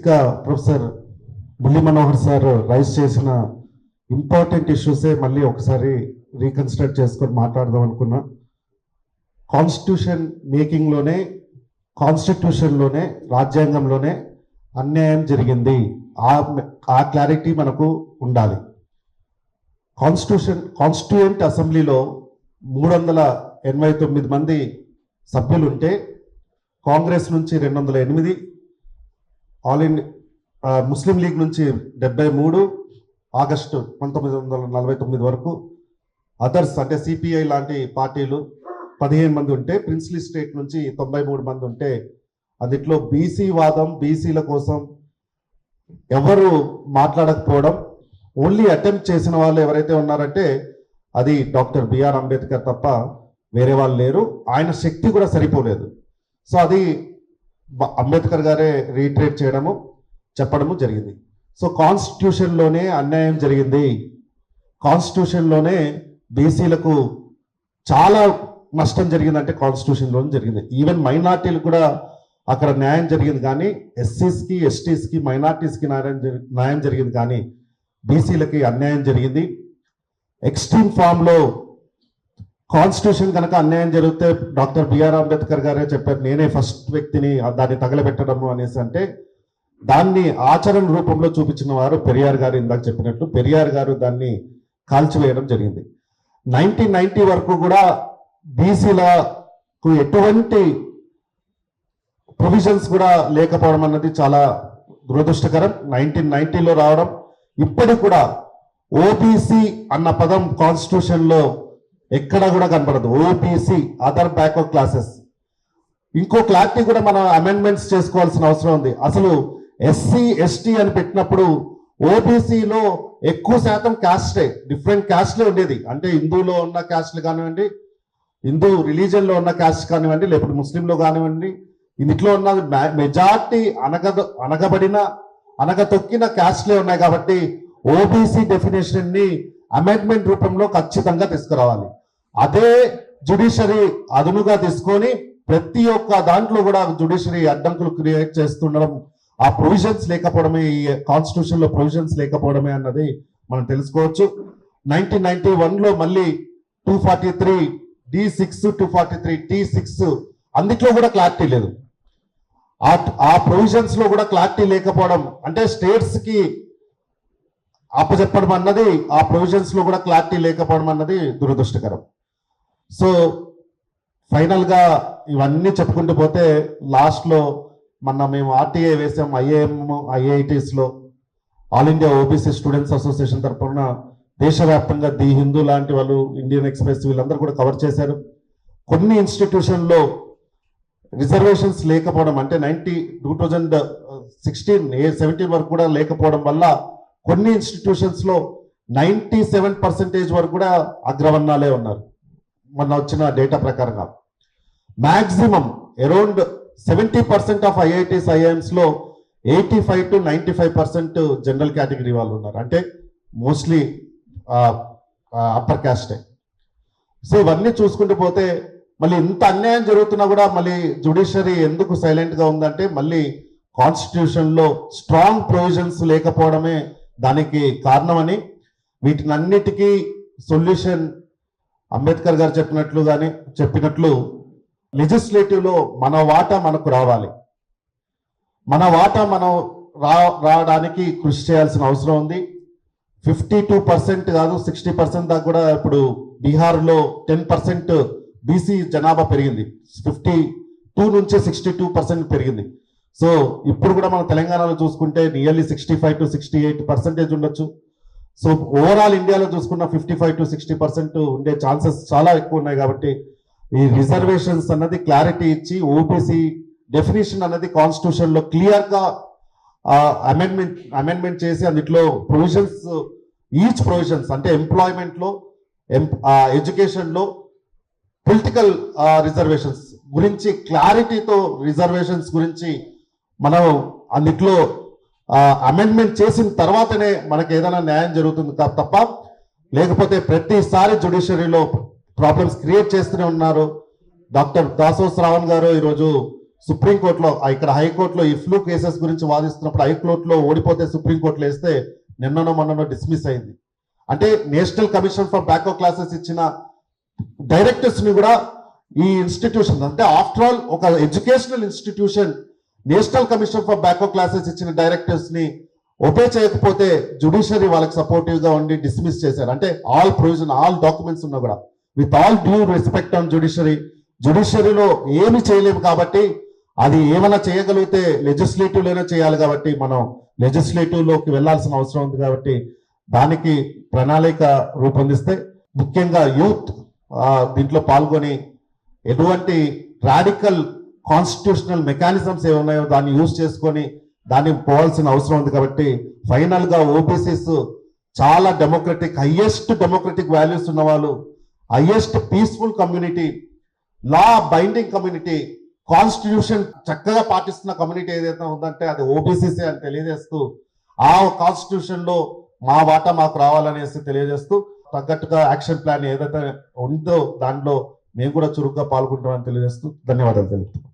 బేసిక్గా professor Murali Manohar sir raise చేసిన important ఇష్యూసే మళ్ళీ ఒకసారి రీకన్స్ట్రక్ట్ చేసుకొని మాట్లాడదాం అనుకున్నా. కాన్స్టిట్యూషన్ మేకింగ్లోనే కాన్స్టిట్యూషన్లోనే రాజ్యాంగంలోనే అన్యాయం జరిగింది. ఆ ఆ క్లారిటీ మనకు ఉండాలి. కాన్స్టిట్యూషన్ కాన్స్టిట్యూయెంట్ అసెంబ్లీలో మూడు వందల ఎనభై తొమ్మిది మంది సభ్యులు ఉంటే కాంగ్రెస్ నుంచి రెండు వందల ఎనిమిది ఆల్ ఇన్ ముస్లిం లీగ్ నుంచి డెబ్బై మూడు ఆగస్టు పంతొమ్మిది వందల నలభై తొమ్మిది వరకు అదర్స్ అంటే సిపిఐ లాంటి పార్టీలు పదిహేను మంది ఉంటే ప్రిన్స్లీ స్టేట్ నుంచి తొంభై మూడు మంది ఉంటే అందులో బీసీ వాదం బీసీల కోసం ఎవరు మాట్లాడకపోవడం ఓన్లీ అటెంప్ట్ చేసిన వాళ్ళు ఎవరైతే ఉన్నారంటే అది డాక్టర్ బిఆర్ అంబేద్కర్ తప్ప వేరే వాళ్ళు లేరు. ఆయన శక్తి కూడా సరిపోలేదు. సో అది అంబేద్కర్ గారే రీట్రేట్ చేయడము చెప్పడము జరిగింది. సో కాన్స్టిట్యూషన్లోనే అన్యాయం జరిగింది. కాన్స్టిట్యూషన్లోనే బీసీలకు చాలా నష్టం జరిగిందంటే కాన్స్టిట్యూషన్లో జరిగింది. ఈవెన్ మైనార్టీలు కూడా అక్కడ న్యాయం జరిగింది కానీ ఎస్సీస్కి ఎస్టీస్కి మైనార్టీస్కి న్యాయం న్యాయం జరిగింది కానీ బీసీలకి అన్యాయం జరిగింది. ఎక్స్ట్రీమ్ ఫామ్లో కాన్స్టిట్యూషన్ కనుక అన్యాయం జరిగితే డాక్టర్ బిఆర్ అంబేద్కర్ గారే చెప్పారు నేనే ఫస్ట్ వ్యక్తిని దాన్ని తగలబెట్టడము అనేసి అంటే దాన్ని ఆచరణ రూపంలో చూపించిన వారు పెరియార్ గారు ఇందాక చెప్పినట్లు పెరియార్ గారు దాన్ని కాల్చివేయడం జరిగింది. నైన్టీన్ నైన్టీ వరకు కూడా బీసీలకు ఎటువంటి ప్రొవిజన్స్ కూడా లేకపోవడం అన్నది చాలా దురదృష్టకరం. నైన్టీన్ నైన్టీలో రావడం ఇప్పటికి కూడా ఓబీసీ అన్న పదం కాన్స్టిట్యూషన్లో ఎక్కడ కూడా కనపడదు. ఓబీసీ అదర్ బ్యాక్వర్డ్ క్లాసెస్ ఇంకో క్లారిటీ కూడా మనం అమెండ్మెంట్స్ చేసుకోవాల్సిన అవసరం ఉంది. అసలు ఎస్సీ ఎస్టీ అని పెట్టినప్పుడు ఓబీసీలో ఎక్కువ శాతం క్యాస్టే డిఫరెంట్ క్యాస్ట్లే ఉండేది. అంటే హిందూలో ఉన్న క్యాస్ట్లు కానివ్వండి హిందూ రిలీజన్ ఉన్న క్యాస్ట్ కానివ్వండి లేకపోతే ముస్లింలో కానివ్వండి ఇంట్లో ఉన్న మెజార్టీ అనగ అనగబడిన అనగతొక్కిన క్యాస్ట్లే ఉన్నాయి కాబట్టి ఓబీసీ డెఫినేషన్ని అమెండ్మెంట్ రూపంలో ఖచ్చితంగా తీసుకురావాలి. అదే జుడిషరీ అదునుగా తీసుకొని ప్రతి ఒక్క దాంట్లో కూడా జుడిషరీ అడ్డంకులు క్రియేట్ చేస్తుండడం ఆ ప్రొవిజన్స్ లేకపోవడమే ఈ కాన్స్టిట్యూషన్లో ప్రొవిజన్స్ లేకపోవడమే అన్నది మనం తెలుసుకోవచ్చు. నైన్టీన్ నైన్టీ వన్లో మళ్ళీ two forty three D six two forty three T six అందుట్లో కూడా క్లారిటీ లేదు. ఆ ఆ ప్రొవిజన్స్లో కూడా క్లారిటీ లేకపోవడం అంటే స్టేట్స్కి అప్పచెప్పడం అన్నది ఆ ప్రొవిజన్స్లో కూడా క్లారిటీ లేకపోవడం అన్నది దురదృష్టకరం. సో ఫైనల్గా ఇవన్నీ చెప్పుకుంటూ పోతే లాస్ట్లో మొన్న మేము ఆర్టీఐ వేసాం IIM ఐఐటీస్లో. All India OBC students association తరఫున దేశవ్యాప్తంగా ది హిందూ లాంటి వాళ్ళు ఇండియన్ ఎక్స్ప్రెస్ వీళ్ళందరూ కూడా కవర్ చేశారు. కొన్ని ఇన్స్టిట్యూషన్లో రిజర్వేషన్స్ లేకపోవడం అంటే నైన్టీ టూ థౌజండ్ సిక్స్టీన్ ఏ సెవెంటీన్ వరకు కూడా లేకపోవడం వల్ల కొన్ని ఇన్స్టిట్యూషన్స్లో నైంటీ సెవెన్ పర్సెంటేజ్ వరకు కూడా అగ్రవర్ణాలే ఉన్నారు. మొన్న వచ్చిన డేటా ప్రకారంగా maximum around seventy percent of IITs ఐఐఎమ్స్లో eighty five to ninety five percent general category వాళ్ళు ఉన్నారు. అంటే మోస్ట్లీ అప్పర్ క్యాస్టే సో ఇవన్నీ చూసుకుంటూ పోతే మళ్ళీ ఇంత అన్యాయం జరుగుతున్నా కూడా మళ్ళీ జుడిషియరీ ఎందుకు సైలెంట్గా ఉందంటే మళ్ళీ కాన్స్టిట్యూషన్లో స్ట్రాంగ్ ప్రొవిజన్స్ లేకపోవడమే దానికి కారణమని వీటినన్నిటికీ సొల్యూషన్ అంబేద్కర్ గారు చెప్పినట్లు కానీ చెప్పినట్లు లెజిస్లేటివ్లో మన వాటా మనకు రావాలి. మన వాటా మనం రా రావడానికి కృషి చేయాల్సిన అవసరం ఉంది. ఫిఫ్టీ టూ పర్సెంట్ కాదు సిక్స్టీ పర్సెంట్ దాకా కూడా ఇప్పుడు బీహార్లో టెన్ పర్సెంట్ బీసీ జనాభా పెరిగింది. ఫిఫ్టీ టూ నుంచి సిక్స్టీ టూ పర్సెంట్ పెరిగింది. సో ఇప్పుడు కూడా మనం తెలంగాణలో చూసుకుంటే nearly sixty five to sixty eight percentage ఉండొచ్చు. సో ఓవరాల్ ఇండియాలో చూసుకున్న fifty five to sixty percent ఉండే ఛాన్సెస్ చాలా ఎక్కువ ఉన్నాయి కాబట్టి ఈ రిజర్వేషన్స్ అన్నది క్లారిటీ ఇచ్చి ఓబీసీ డెఫినేషన్ అన్నది కాన్స్టిట్యూషన్లో క్లియర్గా అమెండ్మెంట్ అమెండ్మెంట్ చేసి అందులో ప్రొవిజన్స్ ఈచ్ ప్రొవిజన్స్ అంటే ఎంప్లాయ్మెంట్లో ఎడ్యుకేషన్లో పొలిటికల్ రిజర్వేషన్స్ గురించి క్లారిటీతో రిజర్వేషన్స్ గురించి మనం అందులో అమెండ్మెంట్ చేసిన తర్వాతనే మనకి ఏదైనా న్యాయం జరుగుతుంది తప్ప లేకపోతే ప్రతిసారి జుడిషియరీలో ప్రాబ్లమ్స్ క్రియేట్ చేస్తూనే ఉన్నారు. డాక్టర్ దాసో శ్రావణ్ గారు ఈరోజు సుప్రీంకోర్టులో ఇక్కడ హైకోర్టులో ఈ ఫ్లూ కేసెస్ గురించి వాదిస్తున్నప్పుడు హైకోర్టులో ఓడిపోతే సుప్రీంకోర్టులో వేస్తే నిన్ననో మొన్ననో డిస్మిస్ అయింది. అంటే national commission for backward classes ఇచ్చిన డైరెక్టర్స్ని కూడా ఈ ఇన్స్టిట్యూషన్ అంటే ఆఫ్టర్ ఆల్ ఒక educational institution national commission for backward classes ఇచ్చిన డైరెక్టర్స్ని ఒపే చేయకపోతే జుడిషియరీ వాళ్ళకి సపోర్టివ్గా ఉండి డిస్మిస్ చేశారు. అంటే ఆల్ ప్రొవిజన్ ఆల్ డాక్యుమెంట్స్ ఉన్నా కూడా. With all due respect on judiciary జుడిషియరీలో ఏమి చేయలేము కాబట్టి అది ఏమైనా చేయగలిగితే లెజిస్లేటివ్లోనే చేయాలి కాబట్టి మనం లెజిస్లేటివ్లోకి వెళ్ళాల్సిన అవసరం ఉంది కాబట్టి దానికి ప్రణాళిక రూపొందిస్తే ముఖ్యంగా యూత్ దీంట్లో పాల్గొని ఎటువంటి రాడికల్ కాన్స్టిట్యూషనల్ మెకానిజమ్స్ ఏ ఉన్నాయో దాన్ని యూజ్ చేసుకొని దాన్ని పోవాల్సిన అవసరం ఉంది కాబట్టి ఫైనల్గా ఓబీసీస్ చాలా డెమోక్రటిక్ హైయెస్ట్ డెమోక్రటిక్ వాల్యూస్ ఉన్న వాళ్ళు highest peaceful community law binding community constitution చక్కగా పాటిస్తున్న కమ్యూనిటీ ఏదైతే ఉందంటే అది ఓబీసీసీ అని తెలియజేస్తూ ఆ కాన్స్టిట్యూషన్లో మా వాటా మాకు రావాలనేసి తెలియజేస్తూ తగ్గట్టుగా యాక్షన్ ప్లాన్ ఏదైతే ఉందో దాంట్లో మేము కూడా చురుగ్గా పాల్గొంటామని తెలియజేస్తూ ధన్యవాదాలు తెలుపుతున్నాం.